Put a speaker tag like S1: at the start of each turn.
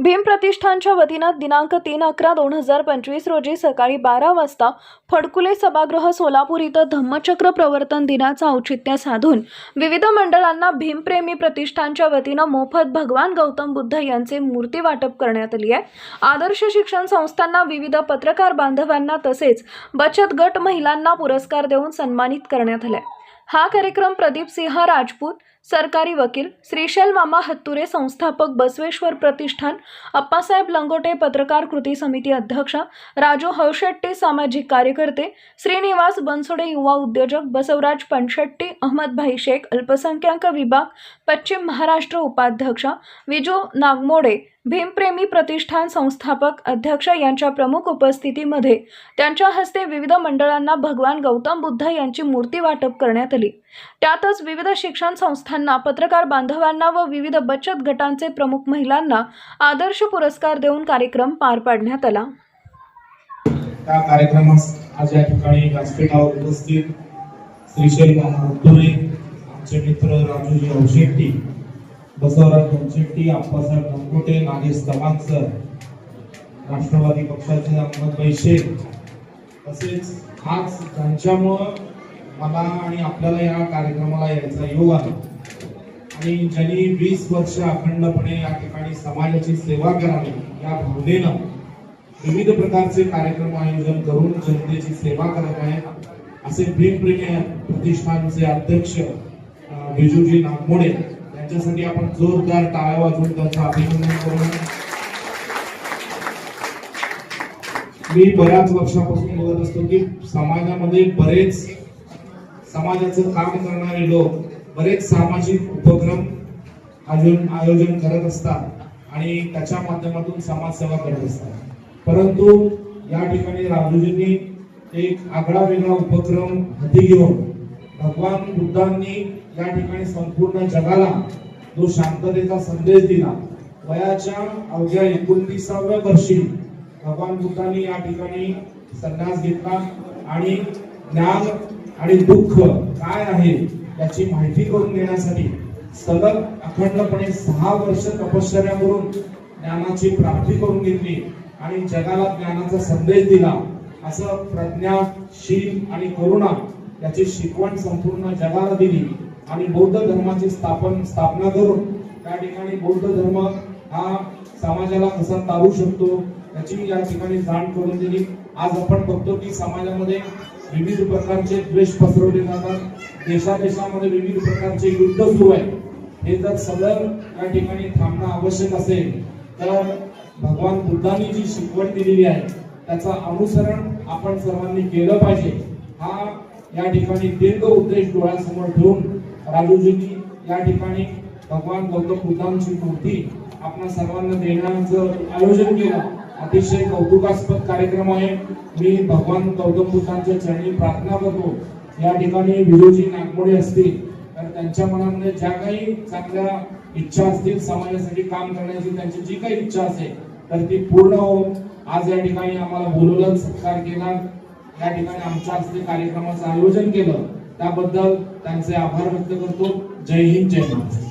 S1: भीम प्रतिष्ठानच्या वतीनं दिनांक तीन अकरा दोन हजार पंचवीस रोजी सकाळी बारा वाजता फडकुले सभागृह सोलापूर इथं धम्मचक्र प्रवर्तन दिनाचं औचित्य साधून विविध मंडळांना भीमप्रेमी प्रतिष्ठानच्या वतीनं मोफत भगवान गौतम बुद्ध यांचे मूर्ती वाटप करण्यात आली आहे. आदर्श शिक्षण संस्थांना विविध पत्रकार बांधवांना तसेच बचत गट महिलांना पुरस्कार देऊन सन्मानित करण्यात आलाय. हा कार्यक्रम प्रदीप सिंह राजपूत सरकारी वकील श्रीशैल मामा हत्तुरे संस्थापक बसवेश्वर प्रतिष्ठान अप्पासाहेब लंगोटे पत्रकार कृती समिती अध्यक्ष राजू हळशेट्टी सामाजिक कार्यकर्ते श्रीनिवास बनसोडे युवा उद्योजक बसवराज पणशेट्टी अहमदभाई शेख अल्पसंख्याक विभाग पश्चिम महाराष्ट्र उपाध्यक्ष विजू नागमोडे भीमप्रेमी प्रतिष्ठान संस्थापक अध्यक्ष यांच्या प्रमुख उपस्थितीमध्ये त्यांच्या हस्ते विविध मंडळांना भगवान गौतम बुद्ध यांची मूर्ती वाटप करण्यात आली. त्यातच विविध शिक्षण संस्थांना पत्रकार बांधवांना व विविध बचत गटांचे प्रमुख महिलांना आदर्श पुरस्कार देऊन कार्यक्रम पार पाडण्यात आला.
S2: त्या कार्यक्रमास आज या ठिकाणी व्यासपीठावर उपस्थित श्रीशैल आमचे मित्र राजूजी औशेट्टी बसवराज धनशेट्टी अप्पासाहेब लंगोटे नागेश चव्हाण सर राष्ट्रवादी पक्षाचे अहमदभाई शेख तसेच आज त्यांच्यामुळं मला आणि आपल्याला या कार्यक्रमाला यायचा योग आला आणि ज्यांनी वीस वर्ष अखंडपणे या ठिकाणी समाजाची सेवा करावी या भावनेनं विविध प्रकारचे कार्यक्रम आयोजन करून जनतेची सेवा करत आहेत असे भीमप्रेमी प्रतिष्ठानचे अध्यक्ष बिजूजी नागमोडे. त्यांच्यासाठी आपण जोरदार टाळ्या वाजवून त्यांचं अभिनंदन करू मी बऱ्याच वर्षापासून बघत असतो की समाजामध्ये बरेच समाजाचं काम करणारे लोक बरेच सामाजिक उपक्रम आयोजन आयोजन करत असतात आणि त्याच्या माध्यमातून समाजसेवा करत असतात. परंतु या ठिकाणी राजूजींनी एक आगळा वेगळा उपक्रम हाती घेऊन भगवान बुद्धांनी या ठिकाणी संपूर्ण जगाला जो शांततेचा संदेश दिला वयाच्या अवघ्या एकोणतीसाव्या वर्षी भगवान बुद्धांनी या ठिकाणी संन्यास घेतला आणि ज्ञान आणि दुःख काय आहे याची माहिती करून देण्यासाठी सलग अखंडपणे सहा वर्ष तपश्चर्या करून ज्ञानाची प्राप्ती करून घेतली आणि जगाला ज्ञानाचा संदेश दिला. असं प्रज्ञा शील आणि करुणा याची शिकवण संपूर्ण जगाला दिली. आणि बौद्ध धर्माची स्थापन स्थापना करून त्या ठिकाणी बौद्ध धर्म हा समाजाला कसा तारू शकतो याची या ठिकाणी जाण करून दिली. आज आपण बघतो की समाजामध्ये विविध प्रकारचे द्वेष पसरवले जातात. देशादेशामध्ये विविध प्रकारचे युद्ध सुरू आहे हे जर सदर या ठिकाणी थांबणं आवश्यक असेल तर भगवान बुद्धांनी जी शिकवण दिलेली आहे त्याचं अनुसरण आपण सर्वांनी केलं पाहिजे. हा या ठिकाणी दीर्घ उद्देश डोळ्यासमोर ठेवून राजूजींनी या ठिकाणी भगवान गौतम बुद्धांची मूर्ती आपल्या सर्वांना देण्याचं आयोजन केलं. अतिशय कौतुकास्पद कार्यक्रम आहे. मी भगवान गौतम बुद्धांच्या चरणी प्रार्थना करतो. या ठिकाणी विरोजी नागमोडे असतील तर त्यांच्या मनामध्ये ज्या काही चांगल्या इच्छा असतील समाजासाठी काम करण्याची त्यांची जी काही इच्छा असेल तर ती पूर्ण होऊन आज या ठिकाणी आम्हाला बोलवलं सत्कार केला. या ठिकाणी आमच्या हस्ते कार्यक्रमाचं आयोजन केलं. त्याबद्दल त्यांचे आभार व्यक्त करतो. जय हिंद जय महाराष्ट्र.